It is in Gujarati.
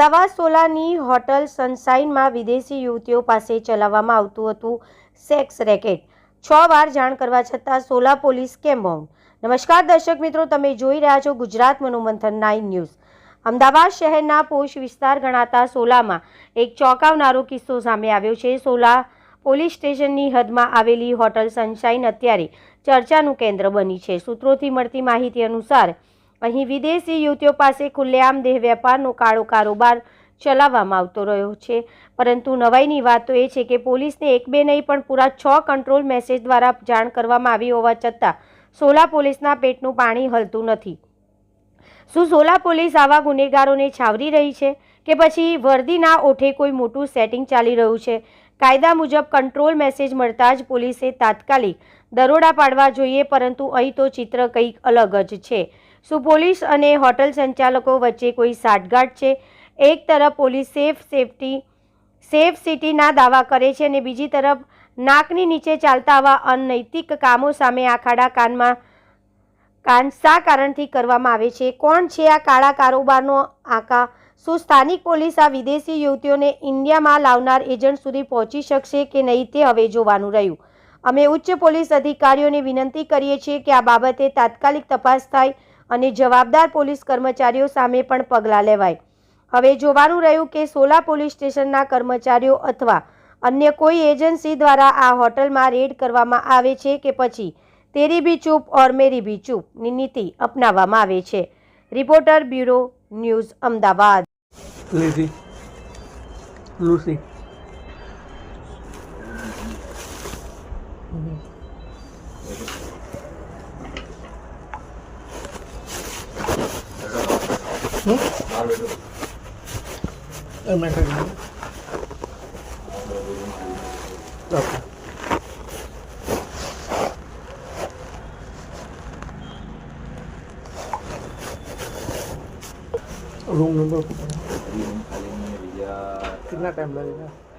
અમદાવાદ સોલાની હોટલ સનશાઇનમાં વિદેશી યુવતીઓ પાસે ચલાવવામાં આવતું હતું સેક્સ રેકેટ. છ વાર જાણ કરવા છતાં સોલા પોલીસ કેમ મૌન નમસ્કાર દર્શક મિત્રો, તમે જોઈ રહ્યા છો ગુજરાત મનોમંથન નાઇન ન્યૂઝ. અમદાવાદ શહેરના પોશ વિસ્તાર ગણાતા સોલામાં એક ચોંકાવનારો કિસ્સો સામે આવ્યો છે. સોલા પોલીસ સ્ટેશનની હદમાં આવેલી હોટલ સનશાઇન અત્યારે ચર્ચાનું કેન્દ્ર બની છે. સૂત્રોથી મળતી માહિતી અનુસાર અહીં વિદેશી યુવતીઓ પાસે ખુલ્લેઆમ દેહ વેપારનો કાળો કારોબાર ચલાવવામાં આવતો રહ્યો છે. પરંતુ નવાઈની વાત તો એ છે કે પોલીસને એક બે નહીં, પણ પૂરા છ કંટ્રોલ મેસેજ દ્વારા જાણ કરવામાં આવી હોવા છતાં સોલા પોલીસના પેટનું પાણી હલતું નથી. શું સોલા પોલીસ આવા ગુનેગારોને છાવરી રહી છે કે પછી વર્દીના ઓઠે કોઈ મોટું સેટિંગ ચાલી રહ્યું છે? કાયદા મુજબ કંટ્રોલ મેસેજ મળતા જ પોલીસે તાત્કાલિક દરોડા પાડવા જોઈએ, પરંતુ અહીં તો ચિત્ર કંઈક અલગ જ છે. શું પોલીસ અને હોટલ સંચાલકો વચ્ચે કોઈ સાઠગાંઠ છે? એક તરફ પોલીસ સેફ સેફટી, સેફ સિટીના દાવા કરે છે અને બીજી તરફ નાકની નીચે ચાલતા આવા અનૈતિક કામો સામે આ ખાડા કાનમાં કાન શા કારણથી કરવામાં આવે છે? કોણ છે આ કાળા કારોબારનો આકા? શું સ્થાનિક પોલીસ આ વિદેશી યુવતીઓને ઇન્ડિયામાં લાવનાર એજન્ટ સુધી પહોંચી શકશે કે નહીં તે હવે જોવાનું રહ્યું. અમે ઉચ્ચ પોલીસ અધિકારીઓને વિનંતી કરીએ છીએ કે આ બાબતે તાત્કાલિક તપાસ થાય. અને જવાબદાર પોલીસ કર્મચારીઓ સામે પણ પગલાં લેવાય. હવે જોવાનું રહ્યું કે સોલા પોલીસ સ્ટેશનના કર્મચારીઓ અથવા અન્ય કોઈ એજન્સી દ્વારા આ હોટલમાં રેડ કરવામાં આવે છે કે પછી તેરી બી ચૂપ ઓર મેરી બી ચૂપની નીતિ અપનાવવામાં આવે છે. Reporter bureau news Ahmedabad. Room number કેટલા ટાઈમ લાગે